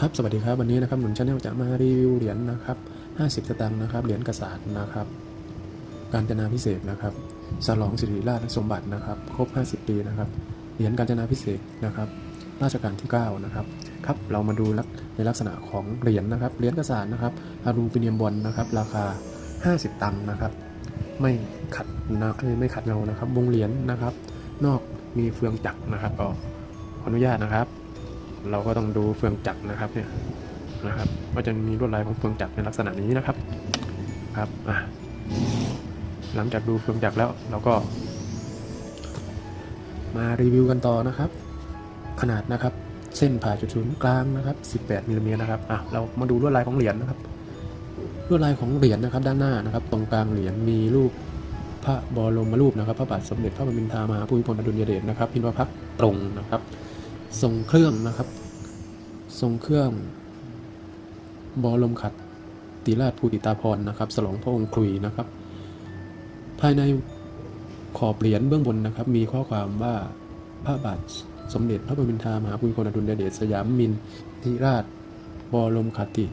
ครับสวัสดีครับวันนี้นะครับหนุนชาแนลจะมารีวิวเหรียญนะครับ50สตางค์นะครับเหรียญกษัตริย์นะครับ การจนาพิเศษนะครับฉลองสิริราชสมบัตินะครับครบ 50 ปีนะครับเหรียญการจนาพิเศษนะครับราชการที่ 9 นะครับครับเรามาดูในลักษณะของเหรียญนะครับเหรียญกษัตริย์นะครับอลูมิเนียมบอลนะครับราคา 50 ตังค์นะครับ ไม่ขัดนะไม่ขัดเงานะครับวงเหรียญนะครับ นอกมีเฟืองจักรนะครับก็ขออนุญาตนะครับ เราก็ต้องดูเฟืองจักรนะครับเนี่ยนะครับก็จะมีลวดลายของเฟืองจักรในลักษณะนี้นะครับครับอะหลังจากดูเฟืองจักรแล้วเราก็ มารีวิวกันต่อนะครับ ขนาดนะครับ เส้นผ่าจุดศูนย์กลางนะครับ18มิลลิเมตรนะครับอะเรามาดูลวดลายของเหรียญนะครับลวดลายของเหรียญนะครับ ด้านหน้านะครับ ตรงกลางเหรียญมีรูปพระบรมรูปนะครับ พระบาทสมเด็จพระบรมรามาภูมิพลอดุลยเดชนะครับ พิมพ์พักษ์ตรงนะครับ ทรงเครื่องนะครับ ทรงเครื่องบรมขัดติราชภูติตาพรนะครับสลองพระองค์ครุยนะครับ ภายในขอบเหรียญเบื้องบนนะครับ มีข้อความว่าพระบาทสมเด็จพระบรมรามหาภูมิพลอดุลยเดชสยามมินทิราชบรมคติ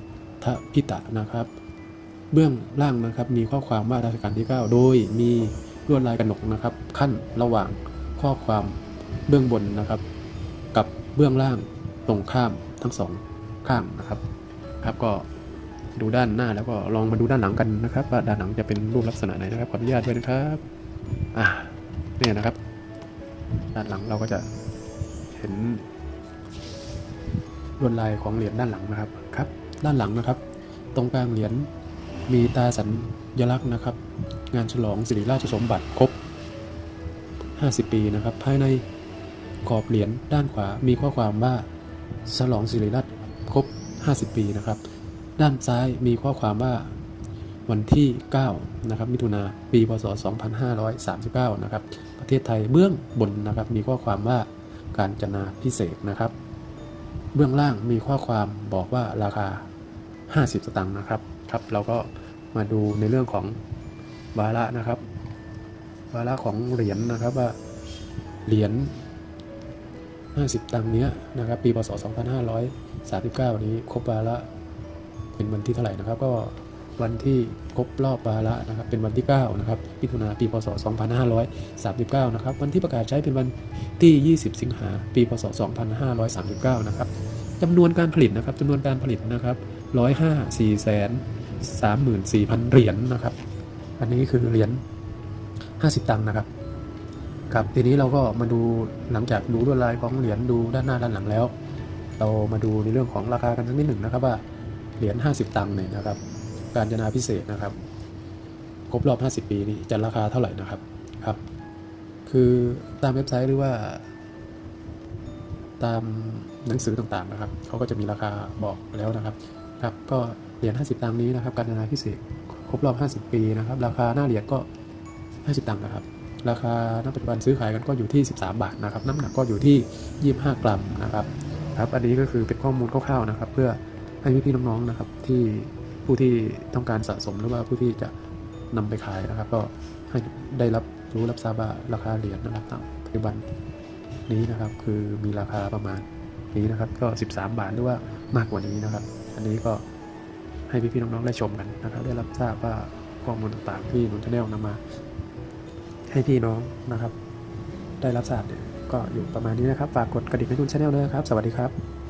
ทพิตะนะครับ เบื้องล่างนะครับมีข้อความว่ารัชกาลที่ 9 โดยมีลวดลายกระหนกนะครับ ขั้นระหว่างข้อความเบื้องบนนะครับ กับเบื้องล่างตรงข้าม ทั้งสองข้างนะครับครับก็ดูด้านหน้าแล้วก็ลองมาดูด้านหลังกันนะครับว่าด้านหลังจะเป็นรูปลักษณะไหนนะครับขออนุญาตด้วยนะครับอ่าเนี่ยนะครับ ด้านหลังเราก็จะเห็นลวดลายของเหรียญด้านหลังนะครับครับ ด้านหลังนะครับ ตรงกลางเหรียญมีตาสัญลักษณ์นะครับ งานฉลองสิริราชสมบัติครบ 50 ปีนะครับ ภายในขอบเหรียญด้านขวามีข้อความว่า ฉลองสิริราชครบ 50 ปีนะครับ ด้านซ้ายมีข้อความว่าวันที่ 9 นะครับ มิถุนาปี พศ 2539 นะครับ ประเทศไทยเบื้องบนนะครับ มีข้อความว่าการจนาพิเศษนะครับ เบื้องล่างมีข้อความบอกว่าราคา 50 สตางค์นะครับ ครับ เราก็มาดูในเรื่องของวาระนะครับ วาระของเหรียญนะครับว่าเหรียญ 50 ตังค์เนี้ยนะครับปีพศ 2539 นี้ครบวาระเป็นวันที่เท่าไหร่นะครับ ก็วันที่ครบรอบวาระนะครับเป็นวันที่9นะครับมิถุนาปีพศ 2539 นะครับ วันที่ประกาศใช้เป็นวันที่ 20 สิงหาปีพศ 2539 นะครับจำนวนการผลิตนะครับจำนวนการผลิตนะครับ105 4แสน34,000 เหรียญนะครับ อันนี้คือเหรียญ50 ตังค์นะครับ ครับทีนี้เราก็มาดูหลังจากดูลวดลายของเหรียญดูด้านหน้าด้านหลังแล้ว เรามาดูในเรื่องของราคากันสักนิดหนึ่งนะครับว่าเหรียญ50 ตังค์เนี่ยนะครับ การจนาพิเศษนะครับ ครบรอบ 50 ปีนี้จะราคาเท่าไหร่นะครับครับ คือตามเว็บไซต์หรือว่า ตามหนังสือต่างๆนะครับเขาก็จะมีราคาบอกแล้วนะครับครับก็เหรียญ50 ตังค์นี้นะครับ การจนาพิเศษครบรอบ 50 ปีนะครับ ราคาหน้าเหรียญก็ 50 ตังค์นะครับ ราคาณปัจจุบันซื้อขายกันก็อยู่ที่ 13 บาทนะครับน้ำหนักก็อยู่ที่ 25 กรัมนะครับครับอันนี้ก็คือเป็นข้อมูลคร่าวๆนะครับ เพื่อให้พี่ๆน้องๆนะครับที่ผู้ที่ต้องการสะสมหรือว่าผู้ที่จะนำไปขายนะครับ ก็ให้ได้รับรู้รับทราบว่าราคาเหรียญนะครับณปัจจุบันนี้นะครับคือมีราคาประมาณนี้นะครับ ก็ 13 บาทหรือว่ามากกว่านี้นะครับ อันนี้ก็ให้พี่ๆน้องๆได้ชมกันนะครับ ได้รับทราบว่าข้อมูลต่างๆที่หนุนชาแนลนำมา ให้พี่น้องนะครับ ได้รับทราบก็อยู่ประมาณนี้นะครับ ฝากกดกระดิ่งให้ทุนชาแนลด้วยนะครับ สวัสดีครับ